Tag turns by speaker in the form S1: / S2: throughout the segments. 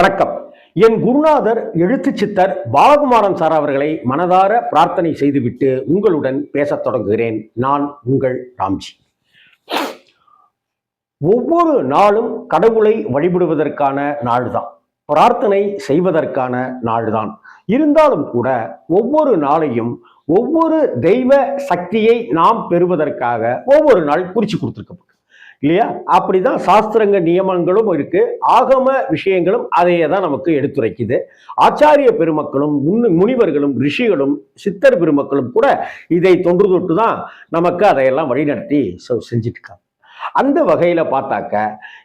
S1: வணக்கம். என் குருநாதர் எழுத்து சித்தர் பாலகுமாரன் சார் அவர்களை மனதார பிரார்த்தனை செய்துவிட்டு உங்களுடன் பேசத் தொடங்குகிறேன். நான் உங்கள் ராம்ஜி. ஒவ்வொரு நாளும் கடவுளை வழிபடுவதற்கான நாள்தான். பிரார்த்தனை செய்வதற்கான நாள்தான். இருந்தாலும் கூட ஒவ்வொரு நாளையும் ஒவ்வொரு தெய்வ சக்தியை நாம் பெறுவதற்காக ஒவ்வொரு நாள் குறிச்சு கொடுத்துருக்கப்படும். இல்லையா? அப்படிதான் சாஸ்திரங்க நியமங்களும் இருக்கு. ஆகம விஷயங்களும் அதையே தான் நமக்கு எடுத்துரைக்குது. ஆச்சாரிய பெருமக்களும் முன்னு முனிவர்களும் ரிஷிகளும் சித்தர் பெருமக்களும் கூட இதை தொன்று தொட்டு தான் நமக்கு அதையெல்லாம் வழிநடத்தி செ- செஞ்சுட்டு இருக்காங்க அந்த வகையில பார்த்தாக்க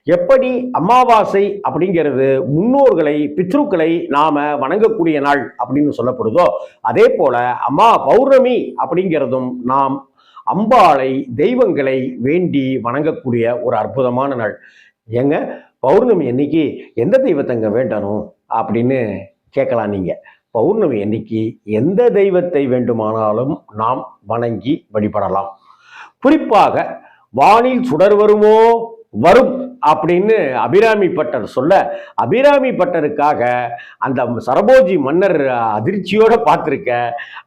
S1: எப்படி அமாவாசை அப்படிங்கிறது முன்னோர்களை பித்ருக்களை நாம வணங்கக்கூடிய நாள் அப்படின்னு சொல்லப்படுதோ அதே போல அம்மா பௌர்ணமி அப்படிங்கிறதும் நாம் அம்பாளை தெய்வங்களை வேண்டி வணங்கக்கூடிய ஒரு அற்புதமான நாள். ஏங்க பௌர்ணமி அன்னைக்கு எந்த தெய்வத்தைங்க வேண்டணும் அப்படின்னு கேட்கலாம் நீங்க. பௌர்ணமி அன்னைக்கு எந்த தெய்வத்தை வேண்டுமானாலும் நாம் வணங்கி வழிபடலாம். குறிப்பாக வானில் சுடர் வருமோ? வரும் அப்படின்னு அபிராமி பட்டர் சொல்ல அபிராமி பட்டருக்காக அந்த சரபோஜி மன்னர் அதிர்ச்சியோட பார்த்துருக்க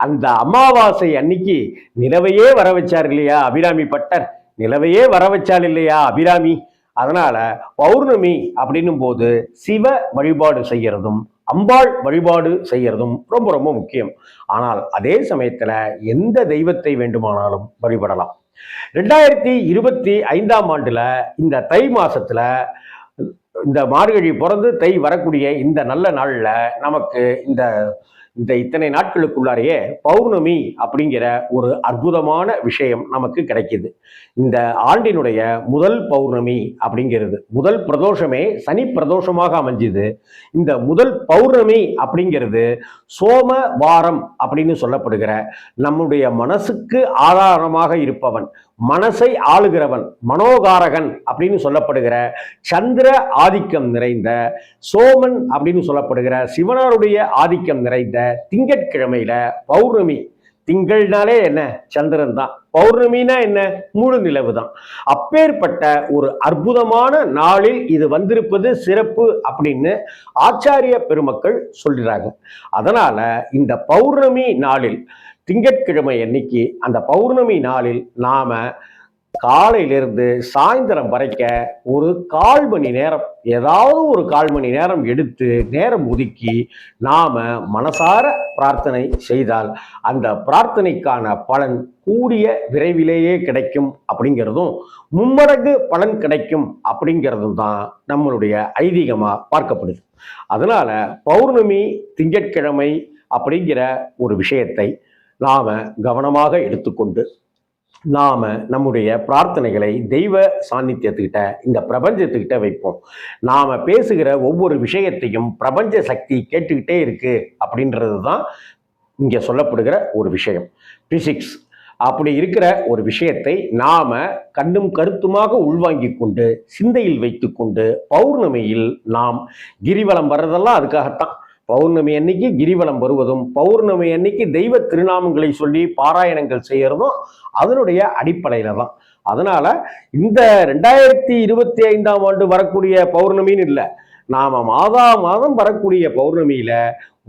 S1: அந்த அமாவாசை அன்னைக்கு நிலவையே வர வச்சார் இல்லையா அபிராமி பட்டர்? நிலவையே வர வச்சால் இல்லையா அபிராமி? அதனால பௌர்ணமி அப்படின்னும் போது சிவ வழிபாடு செய்யறதும் அம்பாள் வழிபாடு செய்யறதும் ரொம்ப ரொம்ப முக்கியம். ஆனால் அதே சமயத்துல எந்த தெய்வத்தை வேண்டுமானாலும் வழிபடலாம். ரெண்டாயிரத்தி இருபத்தி ஐந்தாம் ஆண்டுல இந்த தை மாசத்துல இந்த மார்கழி பிறந்து தை வரக்கூடிய இந்த நல்ல நாள்ல நமக்கு இந்த இந்த இத்தனை நாட்களுக்குள்ளாரையே பௌர்ணமி அப்படிங்கிற ஒரு அற்புதமான விஷயம் நமக்கு கிடைக்கிது. இந்த ஆண்டினுடைய முதல் பௌர்ணமி அப்படிங்கிறது முதல் பிரதோஷமே சனி பிரதோஷமாக அமைஞ்சுது. இந்த முதல் பௌர்ணமி அப்படிங்கிறது சோம வாரம் அப்படின்னு சொல்லப்படுகிற நம்முடைய மனசுக்கு ஆதாரமாக இருப்பவன் மனசை ஆளுகிறவன் மனோகாரகன் அப்படின்னு சொல்லப்படுகிற சந்திர ஆதிக்கம் நிறைந்த சோமன் அப்படின்னு சொல்லப்படுகிற சிவனாருடைய ஆதிக்கம் நிறைந்த திங்கட்கிழமையில பௌர்ணமி. திங்கள்னாலே என்ன? சந்திரன் தான். பௌர்ணமினா என்ன? முழு நிலவு தான். அப்பேற்பட்ட ஒரு அற்புதமான நாளில் இது வந்திருப்பது சிறப்பு அப்படின்னு ஆச்சாரிய பெருமக்கள் சொல்கிறாங்க அதனால இந்த பௌர்ணமி நாளில் திங்கட்கிழமை அன்னைக்கு அந்த பௌர்ணமி நாளில் நாம காலையிலிருந்து சாயந்தரம் வரைக்க ஒரு கால் மணி நேரம் ஏதாவது ஒரு கால் மணி நேரம் எடுத்து நேரம் ஒதுக்கி நாம மனசார பிரார்த்தனை செய்தால் அந்த பிரார்த்தனைக்கான பலன் கூடிய விரைவிலேயே கிடைக்கும் அப்படிங்கிறதும் மும்மடங்கு பலன் கிடைக்கும் அப்படிங்கிறதும் தான் நம்மளுடைய ஐதீகமாக பார்க்கப்படுது. அதனால பௌர்ணமி திங்கட்கிழமை அப்படிங்கிற ஒரு விஷயத்தை நாம கவனமாக எடுத்துக்கொண்டு நாம நம்முடைய பிரார்த்தனைகளை தெய்வ சாநித்தியத்துக்கிட்ட இந்த பிரபஞ்சத்துக்கிட்ட வைப்போம். நாம பேசுகிற ஒவ்வொரு விஷயத்தையும் பிரபஞ்ச சக்தி கேட்டுக்கிட்டே இருக்கு அப்படின்றது தான் இங்க சொல்லப்படுகிற ஒரு விஷயம். பிசிக்ஸ் அப்படி இருக்கிற ஒரு விஷயத்தை நாம கண்ணும் கருத்துமாக உள்வாங்கி கொண்டு சிந்தையில் வைத்துக்கொண்டு பௌர்ணமியில் நாம் கிரிவலம் வர்றதெல்லாம் அதுக்காகத்தான். பௌர்ணமி அன்னைக்கு கிரிவலம் வருவதும் பௌர்ணமி அன்னைக்கு தெய்வ திருநாமங்களை சொல்லி பாராயணங்கள் செய்யறதும் அதனுடைய அடிப்படையில தான். அதனால இந்த ரெண்டாயிரத்தி இருபத்தி ஐந்தாம் ஆண்டு வரக்கூடிய பௌர்ணமின்னு இல்லை நாம மாதா மாதம் வரக்கூடிய பௌர்ணமியில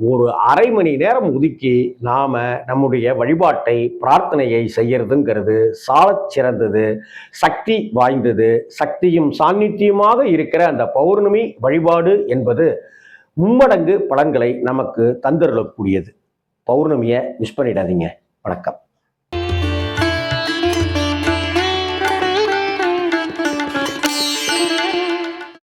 S1: ஒரு அரை மணி நேரம் ஒதுக்கி நாம நம்முடைய வழிபாட்டை பிரார்த்தனையை செய்யறதுங்கிறது சாலச் சிறந்தது சக்தி வாய்ந்தது சக்தியும் சாநித்தியமாக இருக்கிற அந்த பௌர்ணமி வழிபாடு என்பது மும்மடங்கு பலன்களை நமக்கு தந்தருளக்கூடியது. பௌர்ணமியை மிஸ் பண்ணிடாதீங்க. வணக்கம்.